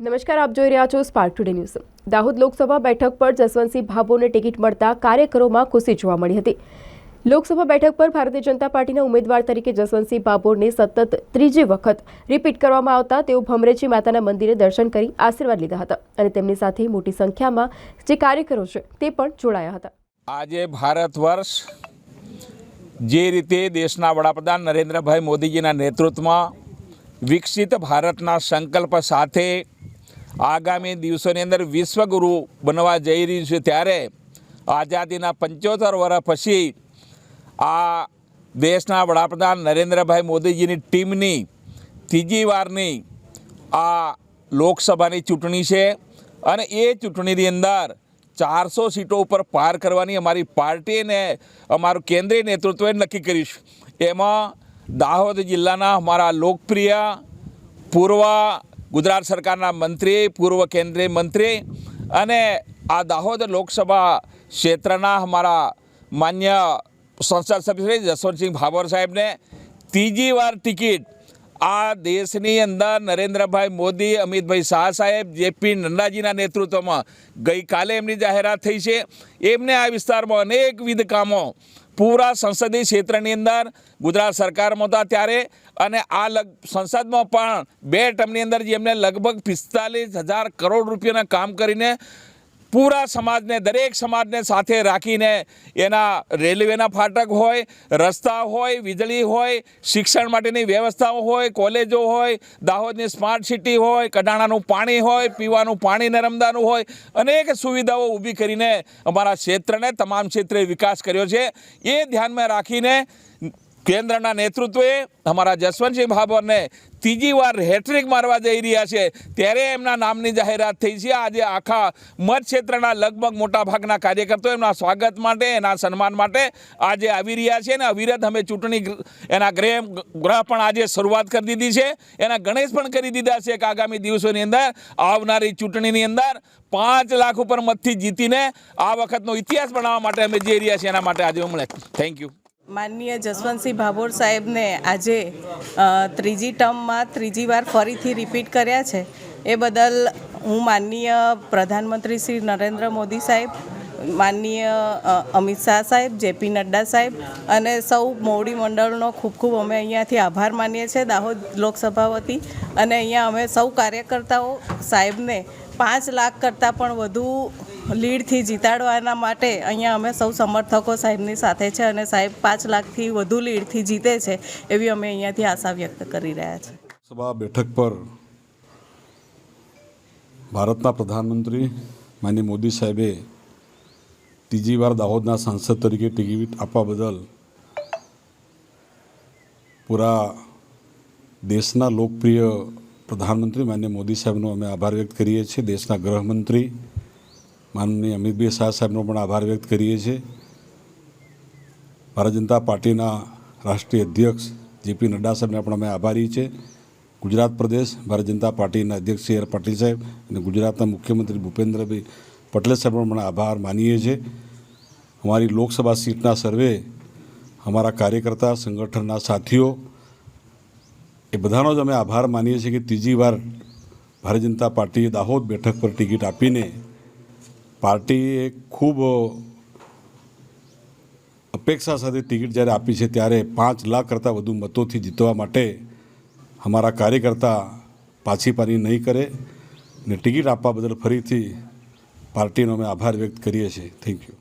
નમસ્કાર, આપ જોઈ રહ્યા છો spark today news Dahod Lok Sabha બેઠક પર જસવંતસિંહ ભાભોને ટિકિટ મળતા કાર્યકરોમાં ખુશી જોવા મળી હતી. લોકસભા બેઠક પર ભારતીય જનતા પાર્ટીના ઉમેદવાર તરીકે જસવંતસિંહ ભાભોરને સતત ત્રીજી વખત રિપીટ કરવામાં આવતા તેઓ ભમરેજી માતાના મંદિરે દર્શન કરી આશીર્વાદ લીધા હતા અને તેમની સાથે મોટી સંખ્યામાં જે કાર્યકરો છે તે પણ જોડાયા હતા. આજે ભારત વર્ષ જે રીતે દેશના વડાપ્રધાન નરેન્દ્રભાઈ મોદીજીના નેતૃત્વમાં વિકસિત ભારતના સંકલ્પ સાથે આગામી દિવસોની અંદર વિશ્વગુરુ બનવા જઈ રહ્યું છે ત્યારે આઝાદીના પંચોતેર વર્ષ પછી આ દેશના વડાપ્રધાન નરેન્દ્રભાઈ મોદીજીની ટીમની ત્રીજી વારની આ લોકસભાની ચૂંટણી છે અને એ ચૂંટણીની અંદર ચારસો સીટો ઉપર પાર કરવાની અમારી પાર્ટીને અમારું કેન્દ્રીય નેતૃત્વએ નક્કી કરીશું એમાં દાહોદ જિલ્લાના અમારા લોકપ્રિય પૂર્વ ગુજરાત સરકારના મંત્રી, પૂર્વ કેન્દ્રીય મંત્રી અને આ દાહોદ લોકસભા ક્ષેત્રના અમારા માન્ય સંસદ સભ્ય શ્રી જસવંતસિંહ ભાભોર સાહેબને ત્રીજી વાર ટિકિટ આ દેશની અંદર નરેન્દ્રભાઈ મોદી, અમિતભાઈ શાહ સાહેબ, જેપી નડ્ડાજીના નેતૃત્વમાં ગઈકાલે એમની જાહેરાત થઈ છે. એમને આ વિસ્તારમાં અનેકવિધ કામો પૂરા સંસદીય ક્ષેત્રની અંદર ગુજરાત સરકારમાં હતા ત્યારે અને આ લગ, સંસદમાં પણ બે ટર્મની અંદર જેમને લગભગ પિસ્તાલીસ હજાર કરોડ રૂપિયાના કામ કરીને પૂરા સમાજને, દરેક સમાજને સાથે રાખીને એના રેલવેના ફાટક હોય, રસ્તા હોય, વીજળી હોય, શિક્ષણ માટેની વ્યવસ્થાઓ હોય, કોલેજો હોય, દાહોદની સ્માર્ટ સિટી હોય કડાણાનું પાણી હોય, પીવાનું પાણી, નરમદાનું હોય, અનેક સુવિધાઓ ઊભી કરીને અમારા ક્ષેત્રને, તમામ ક્ષેત્રે વિકાસ કર્યો છે. એ ધ્યાનમાં રાખીને કેન્દ્રના નેતૃત્વે અમારા જસવંતસિંહ ભાભોરને ત્રીજી વાર હેટ્રિક મારવા જઈ રહ્યા છે. ત્યારે એમના નામની જાહેરાત થઈ છે. આજે આખા મત ક્ષેત્રના લગભગ મોટા ભાગના કાર્યકર્તાઓ એમના સ્વાગત માટે, એના સન્માન માટે આજે આવી રહ્યા છે અને અવિરત અમે ચૂંટણી એના ગ્રહ ગ્રહ પણ આજે શરૂઆત કરી દીધી છે. એના ગણેશ પણ કરી દીધા છે કે આગામી દિવસોની અંદર. આવનારી ચૂંટણીની અંદર પાંચ લાખ ઉપર મતથી જીતીને આ વખતનો ઇતિહાસ બનાવવા માટે અમે જઈ રહ્યા છીએ. એના માટે આજે મળે થેન્ક યુ માનનીય જસવંતસિંહ ભાભોર સાહેબને આજે ત્રીજી ટર્મમાં ત્રીજી વાર ફરીથી રિપીટ કર્યા છે. એ બદલ હું માનનીય પ્રધાનમંત્રી શ્રી નરેન્દ્ર મોદી સાહેબ, માનનીય અમિત શાહ સાહેબ જેપી નડ્ડા સાહેબ અને સૌ મોવડી મંડળનો ખૂબ ખૂબ અમે અહીંયાથી આભાર માનીએ છીએ, દાહોદ લોકસભા વતી. અને અહીંયા અમે સૌ કાર્યકર્તાઓ સાહેબને પાંચ લાખ કરતાં પણ વધુ લીડથી જીતાડવાના માટે અહીંયા અમે સૌ સમર્થકો સાહેબની સાથે છે અને સાહેબ પાંચ લાખથી વધુ લીડથી જીતે છે એવી અમે અહીંયાથી આશા વ્યક્ત કરી રહ્યા છીએ સભા બેઠક પર ભારતના પ્રધાનમંત્રી માનનીય મોદી સાહેબે ત્રીજી વાર દાહોદના સાંસદ તરીકે ટિકિટ આપવા બદલ પૂરા દેશના લોકપ્રિય પ્રધાનમંત્રી માનનીય મોદી સાહેબનો અમે આભાર વ્યક્ત કરીએ છીએ. દેશના ગૃહમંત્રી માનનીય અમિતભાઈ શાહ સાહેબનો પણ આભાર વ્યક્ત કરીએ છીએ. ભારતીય જનતા પાર્ટીના રાષ્ટ્રીય અધ્યક્ષ જેપી નડ્ડા સાહેબને પણ અમે આભારી છે. ગુજરાત પ્રદેશ ભારતીય જનતા પાર્ટીના અધ્યક્ષ સી આર પાટીલ સાહેબ અને ગુજરાતના મુખ્યમંત્રી ભૂપેન્દ્રભાઈ પટેલ સાહેબનો પણ આભાર માનીએ છીએ. અમારી લોકસભા સીટના સર્વે, અમારા કાર્યકર્તા, સંગઠનના સાથીઓ, એ બધાનો જ અમે આભાર માનીએ છીએ કે ત્રીજી વાર ભારતીય જનતા પાર્ટીએ દાહોદ બેઠક પર ટિકિટ આપીને પાર્ટીએ ખૂબ અપેક્ષા સાથે ટિકિટ જ્યારે આપી છે, ત્યારે પાંચ લાખ કરતાં વધુ મતોથી જીતવા માટે અમારા કાર્યકર્તા પાછી પાની નહીં કરે ને ટિકિટ આપવા બદલ ફરીથી પાર્ટીનો અમે આભાર વ્યક્ત કરીએ છીએ. Thank you